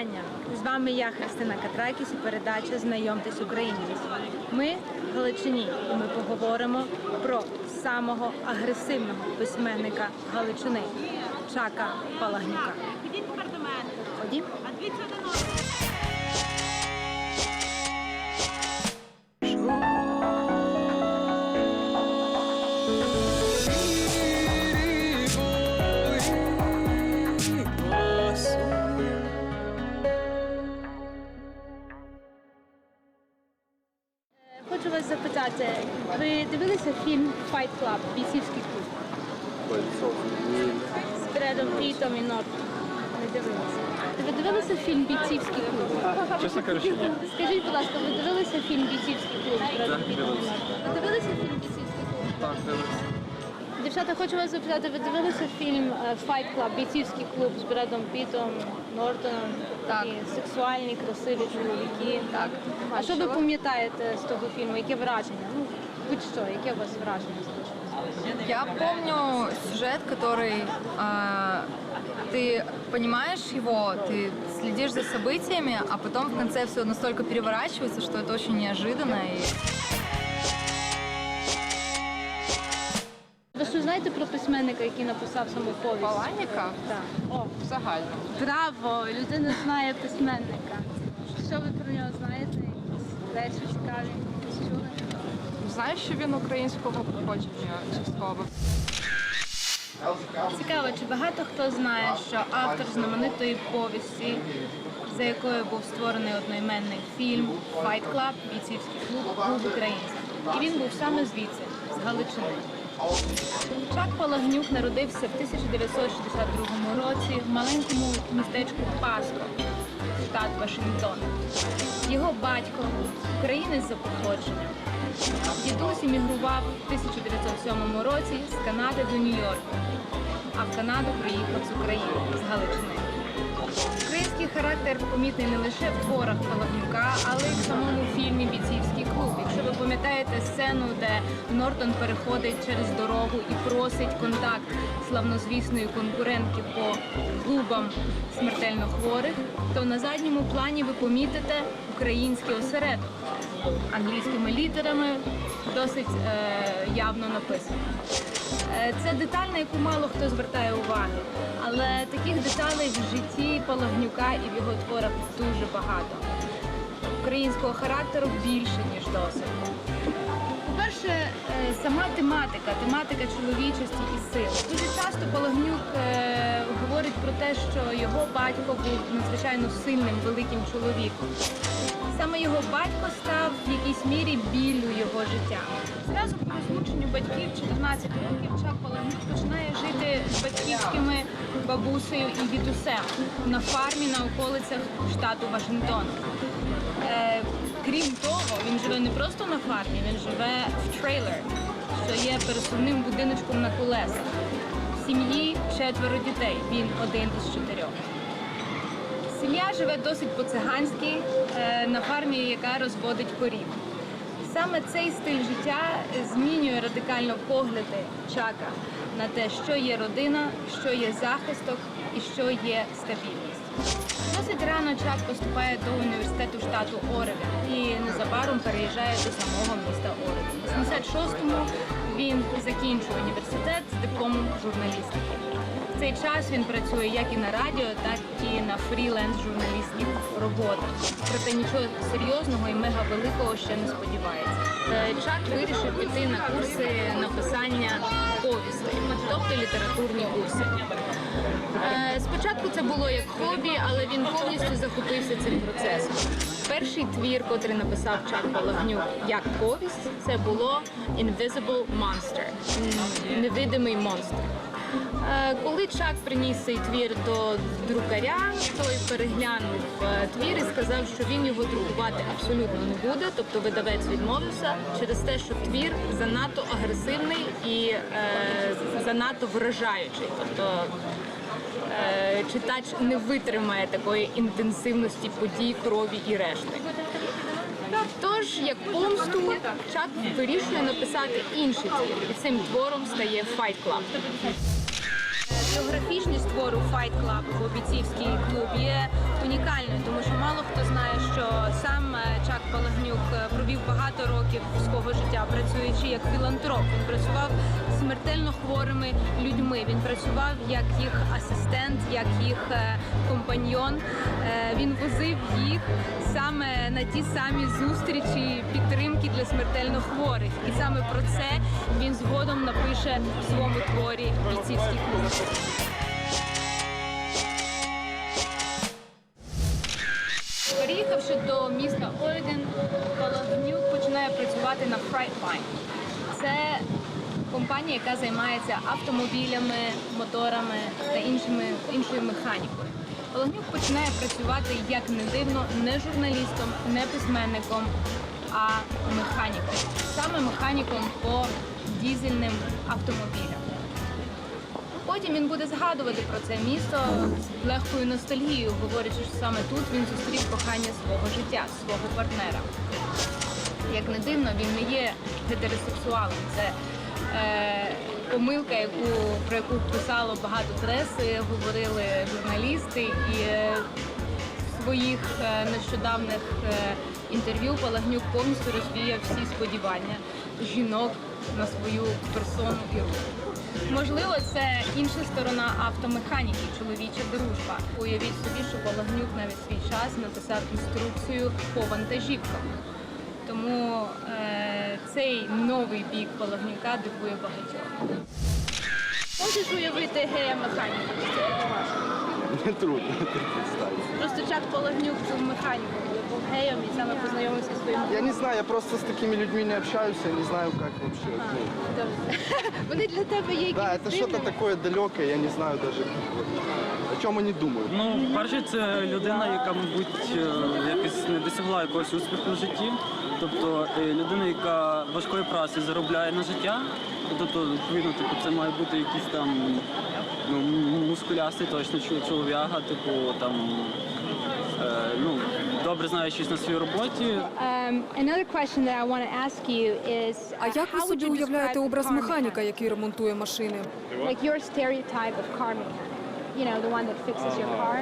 вітання! З вами я, Христина Катракіс і передача Знайомтесь українець. Ми в Галичині, і ми поговоримо про самого агресивного письменника Галичини Чака Палагнюка. Ходіть фільм Бійцівський клуб? Чесно кажучи, ні. Скажіть, будь ласка, ви дивилися фільм Бійцівський клуб з Бредом Так, Пітом дивилися. Нортом? Ви дивилися фільм Бійцівський клуб? Так, дивився. Дівчата, хочу вас запитати, ви дивилися фільм е, Fight Club, бійцівський клуб з Бредом Пітом, Нортоном? Так. Такі сексуальні, красиві чоловіки. Так. А що ви Бачила. пам'ятаєте з того фільму? Яке враження? Ну, будь-що, яке у вас враження залишилось? Я помню сюжет, который э, ты понимаешь его, ты следишь за событиями, а потом в конце все настолько переворачивается, что это очень неожиданно. И... Ви що знаєте про письменника, який написав саму повість? Паланіка Так. О, загально. браво! Людина знає письменника. Що ви про нього знаєте? Якісь речі цікаві? Якісь чули? Знаю, що він українського походження частково. Цікаво, чи багато хто знає, що автор знаменитої повісті, за якою був створений одноіменний фільм Fight Club, бійцівський клуб, був український. І він був саме звідси, з Галичини. Чак Палагнюк народився в 1962 році в маленькому містечку Паско, штат Вашингтон. Його батько українець за походженням. Дідусь іммігрував в 1907 році з Канади до Нью-Йорку, а в Канаду приїхав з України, характер помітний не лише в творах Палагнюка, але й в самому фільмі Бійцівський клуб. Якщо ви пам'ятаєте сцену, де Нортон переходить через дорогу і просить контакт славнозвісної конкурентки по клубам смертельно хворих, то на задньому плані ви помітите український осередок англійськими літерами досить е, явно написано. Е, Це деталь, на яку мало хто звертає уваги, але таких деталей в житті Палагнюка і в його творах дуже багато. Українського характеру більше, ніж досить. По-перше, е, сама тематика, тематика чоловічості і сили. Дуже часто Палагнюк е, говорить про те, що його батько був надзвичайно сильним, великим чоловіком. Саме його батько став в якійсь мірі біллю його життя. Зразу по розлученню батьків 14 років починає жити з батьківськими бабусею і дідусем на фармі на околицях штату Вашингтон. Е, крім того, він живе не просто на фармі, він живе в трейлер, що є пересувним будиночком на колесах. В сім'ї четверо дітей. Він один із чотирьох. Сім'я живе досить по-циганськи е, на фармі, яка розводить корів. Саме цей стиль життя змінює радикально погляди Чака на те, що є родина, що є захисток і що є стабільність. Досить рано Чак поступає до університету штату Орегон і незабаром переїжджає до самого міста Орегон. У 86-му він закінчує університет з дипломом журналістики. Цей час він працює як і на радіо, так і на фріленс журналістських роботах. Проте нічого серйозного і мега великого ще не сподівається. Е, Чак вирішив піти на курси написання повістей, тобто літературні курси. Е, Спочатку це було як хобі, але він повністю захопився цим процесом. Перший твір, котрий написав Чак Палагнюк як повість, це було Invisible Monster невидимий монстр. Е, Коли Чак приніс цей твір до друкаря, той переглянув е, твір і сказав, що він його друкувати абсолютно не буде. Тобто видавець відмовився через те, що твір занадто агресивний і е, занадто вражаючий. Тобто е, читач не витримає такої інтенсивності подій, крові і решти. Тож, як помсту, Чак вирішує написати інший твір, і цим твором стає Fight Club. Біографічність твору Fight Club або бійцівський клуб є унікальною, тому що мало хто знає, що багато років свого життя, працюючи як філантроп. Він працював з смертельно хворими людьми. Він працював як їх асистент, як їх е, компаньйон. Е, Він возив їх саме на ті самі зустрічі підтримки для смертельно хворих. І саме про це він згодом напише в своєму творі бійцівський клуб. Переїхавши до міста Палагнюк починає працювати на Frightline. Це компанія, яка займається автомобілями, моторами та іншими, іншою механікою. Палагнюк починає працювати, як не дивно, не журналістом, не письменником, а механіком. Саме механіком по дізельним автомобілям. Потім він буде згадувати про це місто з легкою ностальгією, говорячи, що саме тут він зустрів кохання свого життя, свого партнера. Як не дивно, він не є гетеросексуалом. Це е, помилка, яку, про яку писало багато преси, говорили журналісти і е, в своїх е, нещодавних е, інтерв'ю Палагнюк повністю розвіяв всі сподівання жінок на свою персону і рух. Можливо, це інша сторона автомеханіки, чоловіча дружба. Уявіть собі, що Палагнюк навіть свій час написав інструкцію по вантажівкам. Тому е, цей новий бік Палагнюка дивує багатьох. Можеш уявити гея механіка? Мне трудно. Просто Чак Палагнюк був механіком, був геєм і саме познайомився зі своїм Я не знаю, я просто с такими людьми не общаюсь, я не знаю, как вообще. ну. Вони для тебе є Да, якісь это что-то дивними? такое далекое, я не знаю даже, вот, о чем они думают. Ну, перше, це людина, яка, мабуть, е, якось не досягла якогось успіху в житті. Тобто е, людина, яка важкою працею заробляє на життя. Тобто, відповідно, типу, це має бути якийсь там ну, мускулястий точно чолов'яга, типу там е, ну, добре знаючись на своїй роботі. Another question that I want to ask you is uh, А як ви собі уявляєте образ механіка, який ремонтує машини? Like your stereotype of car mechanic. You know, the one that fixes your car.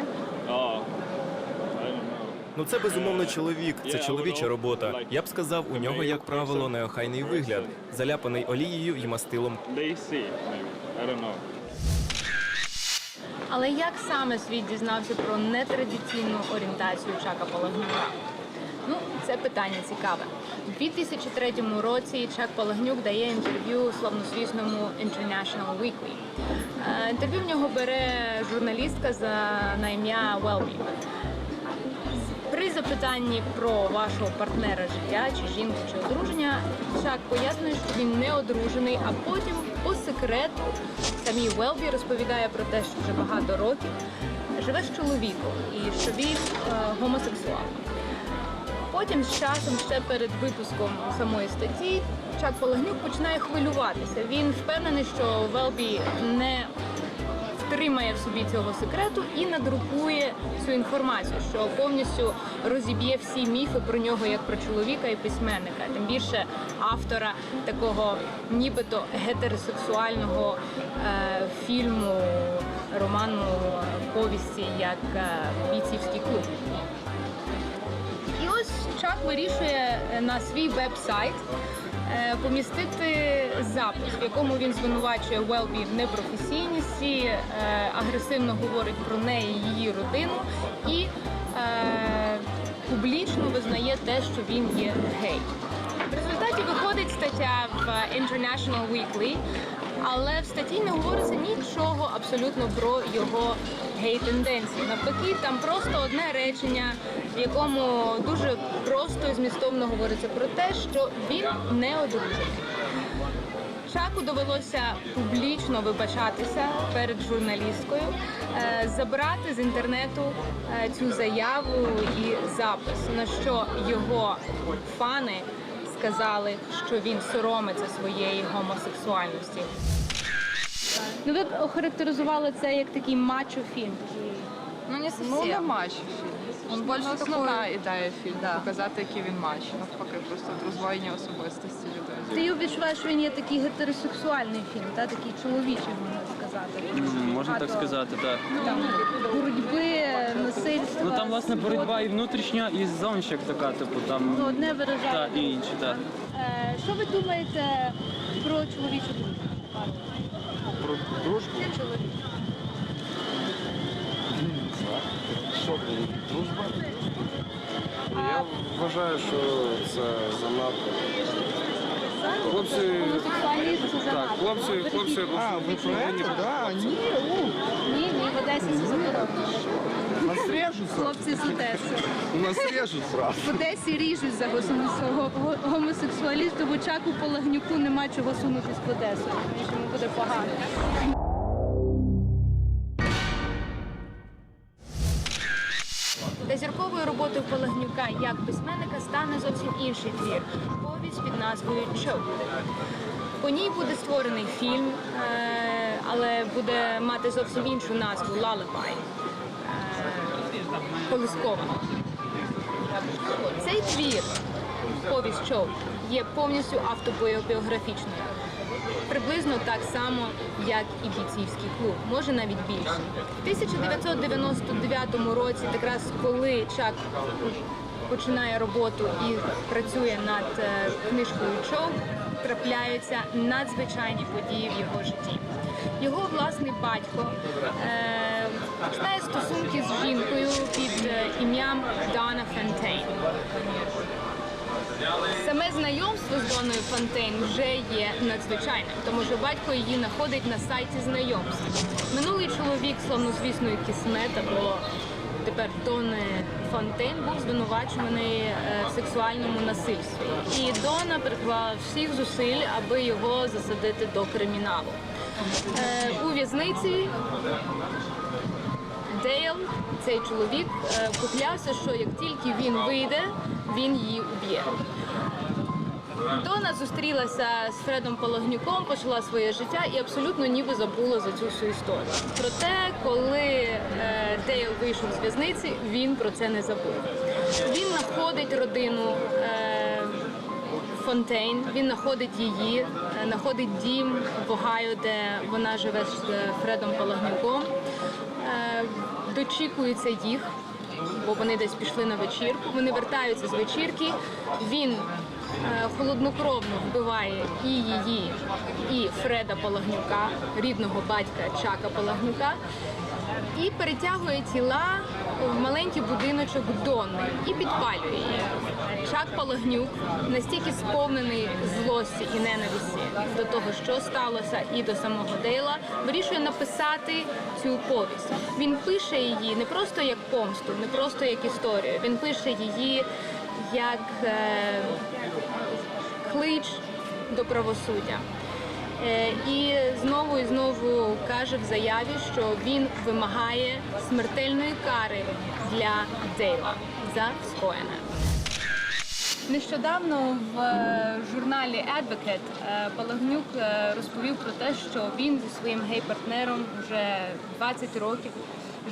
Ну це безумовно чоловік, це чоловіча робота. Я б сказав, у нього, як правило, неохайний вигляд, заляпаний олією і мастилом. Але як саме світ дізнався про нетрадиційну орієнтацію Чака Палагнюка? Ну, це питання цікаве. У 2003 році Чак Палагнюк дає інтерв'ю славнозвісному International Weekly. Е, Інтерв'ю в нього бере журналістка за на ім'я Велбі. При запитанні про вашого партнера життя, чи жінку, чи одруження, Чак пояснює, що він не одружений, а потім по секрету самій Велбі розповідає про те, що вже багато років живе з чоловіком і що він е, гомосексуал. Потім з часом, ще перед випуском самої статті, Чак Палагнюк починає хвилюватися. Він впевнений, що Велбі не втримає в собі цього секрету і надрукує цю інформацію, що повністю розіб'є всі міфи про нього як про чоловіка і письменника, тим більше автора такого нібито гетеросексуального е, фільму, роману, повісті, як е, бійцівський клуб. І ось Чак вирішує е, на свій веб-сайт помістити запис, в якому він звинувачує Велбі в непрофесійності, е, агресивно говорить про неї, її родину і е, публічно визнає те, що він є гей. Виходить стаття в International Weekly, але в статті не говориться нічого абсолютно про його гей-тенденції. Навпаки, там просто одне речення, в якому дуже просто і змістовно говориться про те, що він не одружений. Чаку довелося публічно вибачатися перед журналісткою, е, забрати з інтернету е, цю заяву і запис, на що його фани сказали, що він соромиться своєї гомосексуальності. Ну, ви б охарактеризували це як такий мачо-фільм. Ну не совсем. Ну, не матч фільм. Он більше Ну, основна ідея фільму Да. показати, який він матч. Навпаки, просто от роздвоєння особистості людей. Ти відчуваєш, що він є такий гетеросексуальний фільм, та такий чоловічий, можна сказати. Можна так сказати, так. Там боротьби, насильства. Ну там власне боротьба і внутрішня, і зовнішня така, типу там Ну, одне виражає. та, і інші, так. Е, Що ви думаєте про чоловічу дружбу? Про дружбу? Чоловік. Що ти? Дружба? Я вважаю, що це занадто. Хлопці. Гомосексуалізм це Так, занадто. хлопці, хлопці А, ви про це? Да, ні, у, Ні, ні, в Одесі це заборонено. Хлопці з Одеси. Нас режуть. В Одесі ріжуть за гомосексуалізм, тому Чаку Полагнюку нема чого сунутись в Одесу, тому що йому буде погано. Зірковою роботою Палагнюка як письменника стане зовсім інший твір повість під назвою Чоп. По ній буде створений фільм, е, але буде мати зовсім іншу назву Лалебай. Колискова. Цей твір, повість Чоп, є повністю автобіографічною. Приблизно так само, як і бійцівський клуб, може навіть більше. В 1999 році, якраз коли Чак починає роботу і працює над е, книжкою Чоу, трапляються надзвичайні події в його житті. Його власний батько е, починає стосунки з жінкою під е, ім'ям Дана Фентейн. Саме знайомство з Доною Фонтейн вже є надзвичайним, тому що батько її знаходить на сайті знайомств. Минулий чоловік славнозвісної кісмета було тепер Дони Фонтейн був звинувачений е, в сексуальному насильстві. І Дона приклала всіх зусиль, аби його засадити до криміналу. Е, У в'язниці Дейл, цей чоловік, е, поклявся, що як тільки він вийде, він її уб'є. Дона зустрілася з Фредом Палагнюком, почала своє життя і абсолютно ніби забула за цю всю історію. Проте, коли е, Дейл вийшов з в'язниці, він про це не забув. Він знаходить родину. Е, Фонтейн. Він знаходить її, знаходить дім в Огайо, де вона живе з Фредом Палагнюком. Е, Дочікується їх, бо вони десь пішли на вечірку. Вони вертаються з вечірки. Він е, холоднокровно вбиває і її, і Фреда Палагнюка, рідного батька Чака Палагнюка. І перетягує тіла в маленький будиночок Донни і підпалює її. Чак Палагнюк настільки сповнений злості і ненависті до того, що сталося, і до самого Дейла, вирішує написати цю повість. Він пише її не просто як помсту, не просто як історію. Він пише її як е, клич до правосуддя. Е, І знову і знову каже в заяві, що він вимагає смертельної кари для Дейла за скоєне. Нещодавно в е, журналі Advocate е, Палагнюк е, розповів про те, що він зі своїм гей-партнером вже 20 років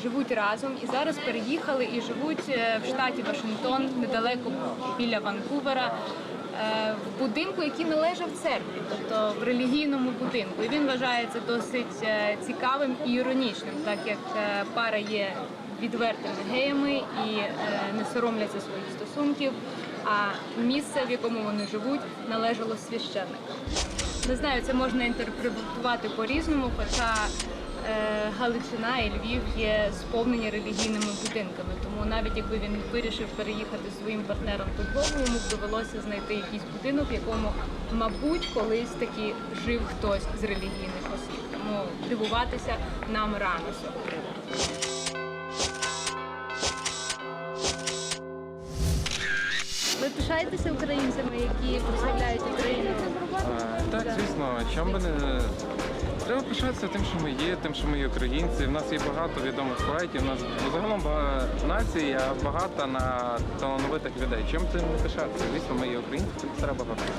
живуть разом і зараз переїхали і живуть е, в штаті Вашингтон недалеко біля Ванкувера. е, В будинку, який належав церкві, тобто в релігійному будинку, і він вважає це досить е, цікавим і іронічним, так як е, пара є відвертими геями і е, не соромляться своїх стосунків. А місце, в якому вони живуть, належало священнику. Не знаю, це можна інтерпретувати по-різному, хоча е, Галичина і Львів є сповнені релігійними будинками. Тому навіть якби він вирішив переїхати зі своїм партнером до Львову, йому довелося знайти якийсь будинок, в якому, мабуть, колись таки жив хтось з релігійних осіб. Тому дивуватися нам рано з пишаєтеся українцями, які представляють Україну? Так, звісно, чим би не треба пишатися тим, що ми є, тим, що ми є українці. У нас є багато відомих поетів. У нас загалом нація багата на талановитих людей. Чим цим не пишатися? Звісно, ми є українці, треба багато.